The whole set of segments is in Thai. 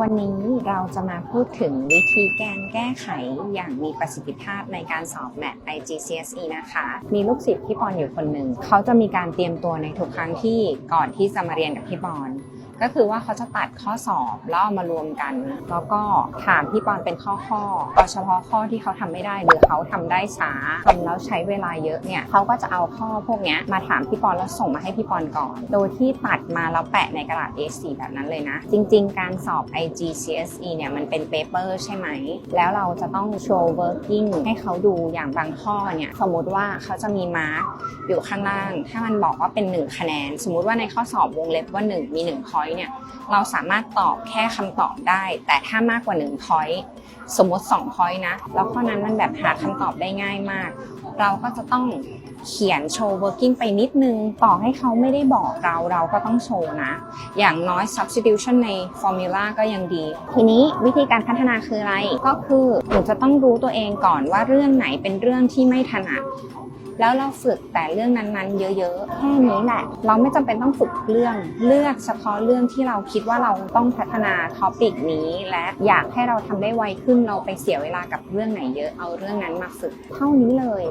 วันนี้เราจะมาพูดถึงวิธีการแก้ไขอย่างมีประสิทธิภาพในการสอบแมท IGCSE นะคะ มีลูกศิษย์พี่ปอนอยู่คนหนึ่ง เขาจะมีการเตรียมตัวในทุกครั้งที่ก่อนที่จะมาเรียนกับพี่ปอน ก็คือว่าเขาจะตัดข้อสอบแล้วเอามารวมกัน แล้วก็ถามพี่ปอนเป็นข้อข้อๆเอาเฉพาะข้อที่เขาทำไม่ได้หรือเขาทำได้ช้าทำแล้วใช้เวลาเยอะเนี่ยเขาก็จะเอาข้อพวกนี้มาถามพี่ปอนแล้วส่งมาให้พี่ปอนก่อน โดยที่ตัดมาแล้วแปะในกระดาษ A4 แบบนั้นเลยนะ จริง ๆ การสอบ IGCSE เนี่ยมันเป็นเปเปอร์ใช่ไหม แล้วเราจะต้องโชว์ working ให้เขาดูอย่างบางข้อเนี่ยสมมติว่าเขาจะมีมาร์กอยู่ข้างล่าง ถ้ามันบอกว่าเป็น 1 คะแนน สมมุติว่าในข้อสอบวงเล็บว่า 1 มี1เนี่ยเราสามารถตอบแค่คำตอบได้ แต่ถ้ามากกว่า1 point สมมติ2 point นะ แล้วข้อนั้นมันแบบหาคำตอบได้ง่ายมาก เราก็จะต้องเขียนโชว์ working ไปนิดนึง ต่อให้เขาไม่ได้บอกเราเราก็ต้องโชว์นะ อย่างน้อย substitution ใน formula ก็ยังดี ทีนี้วิธีการพัฒนาคืออะไร ก็คือหนูจะต้องรู้ตัวเองก่อนว่าเรื่องไหนเป็นเรื่องที่ไม่ถนัด แล้วเราฝึกแต่เรื่องนั้นๆ เยอะๆแค่นี้แหละ เราไม่จำเป็นต้องฝึกเรื่องเลือกเฉพาะเรื่องที่เราคิดว่าเราต้องพัฒนาท็อปิกนี้ และอยากให้เราทำได้ไวขึ้นเราไปเสียเวลากับเรื่องไหนเยอะเอาเรื่องนั้นมาฝึกเท่านี้เลย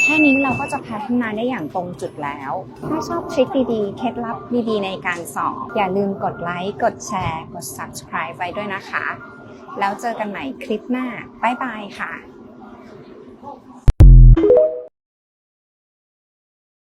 แค่นี้เราก็จะพัฒนาได้อย่างตรงจุดแล้ว ถ้าชอบทริคดีๆ เคล็ดลับดีๆ ในการสอบ อย่าลืมกดไลค์ กดแชร์ กด subscribe ไว้ด้วยนะคะ แล้วเจอกันใหม่คลิปหน้า บ๊ายบายค่ะ